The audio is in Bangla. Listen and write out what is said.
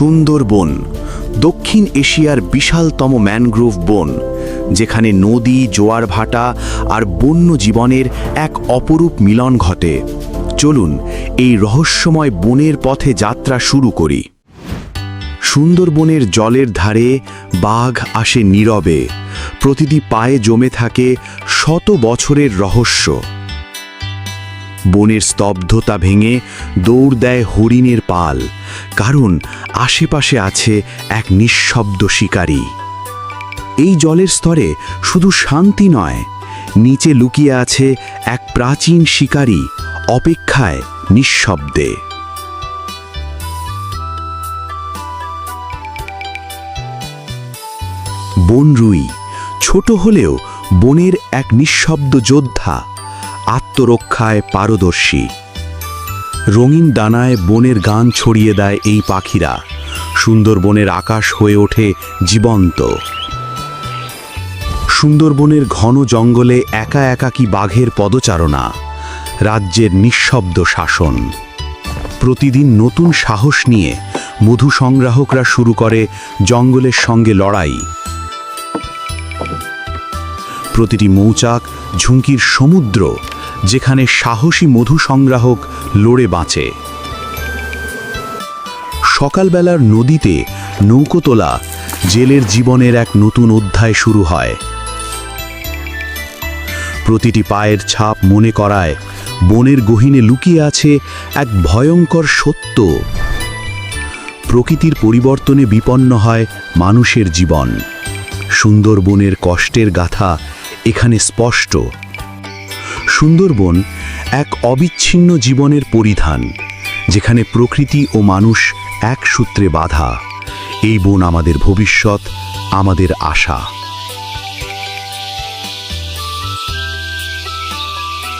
সুন্দরবন দক্ষিণ এশিয়ার বিশালতম ম্যানগ্রোভ বন, যেখানে নদী, জোয়ার ভাটা আর বন্য জীবনের এক অপরূপ মিলন ঘটে। চলুন এই রহস্যময় বনের পথে যাত্রা শুরু করি। সুন্দরবনের জলের ধারে বাঘ আসে নীরবে। প্রতিটি পায়ে জমে থাকে শত বছরের রহস্য। বনের স্তব্ধতা ভেঙে দৌড় দেয় হরিণের পাল, কারণ আশেপাশে আছে এক নিঃশব্দ শিকারী। এই জলের স্তরে শুধু শান্তি নয়, নিচে লুকিয়ে আছে এক প্রাচীন শিকারী অপেক্ষায় নিঃশব্দে। বনরুই ছোট হলেও বনের এক নিঃশব্দ যোদ্ধা আত্মরক্ষায় পারদর্শী। রঙিন দানায় বনের গান ছড়িয়ে দেয় এই পাখিরা। সুন্দরবনের আকাশ হয়ে ওঠে জীবন্ত। সুন্দরবনের ঘন জঙ্গলে একা একাকী বাঘের পদচারণা? রাজ্যের নিঃশব্দ শাসন। প্রতিদিন নতুন সাহস নিয়ে মধু সংগ্রাহকরা শুরু করে জঙ্গলের সঙ্গে লড়াই। প্রতিটি মৌচাক ঝুঁকির সমুদ্র যেখানে সাহসী মধু সংগ্রাহক লড়ে বাঁচে। সকালবেলার নদীতে নৌকো তোলা জেলের জীবনের এক নতুন অধ্যায় শুরু হয়। প্রতিটি পায়ের ছাপ মনে করায়, বনের গহীনে লুকিয়ে আছে এক ভয়ঙ্কর সত্য। প্রকৃতির পরিবর্তনে বিপন্ন হয় মানুষের জীবন। সুন্দরবনের কষ্টের গাথা এখানে স্পষ্ট। সুন্দরবন এক অবিচ্ছিন্ন জীবনের পরিধান, যেখানে প্রকৃতি ও মানুষ এক সূত্রে বাধা। এই বন আমাদের ভবিষ্যৎ, আমাদের আশা।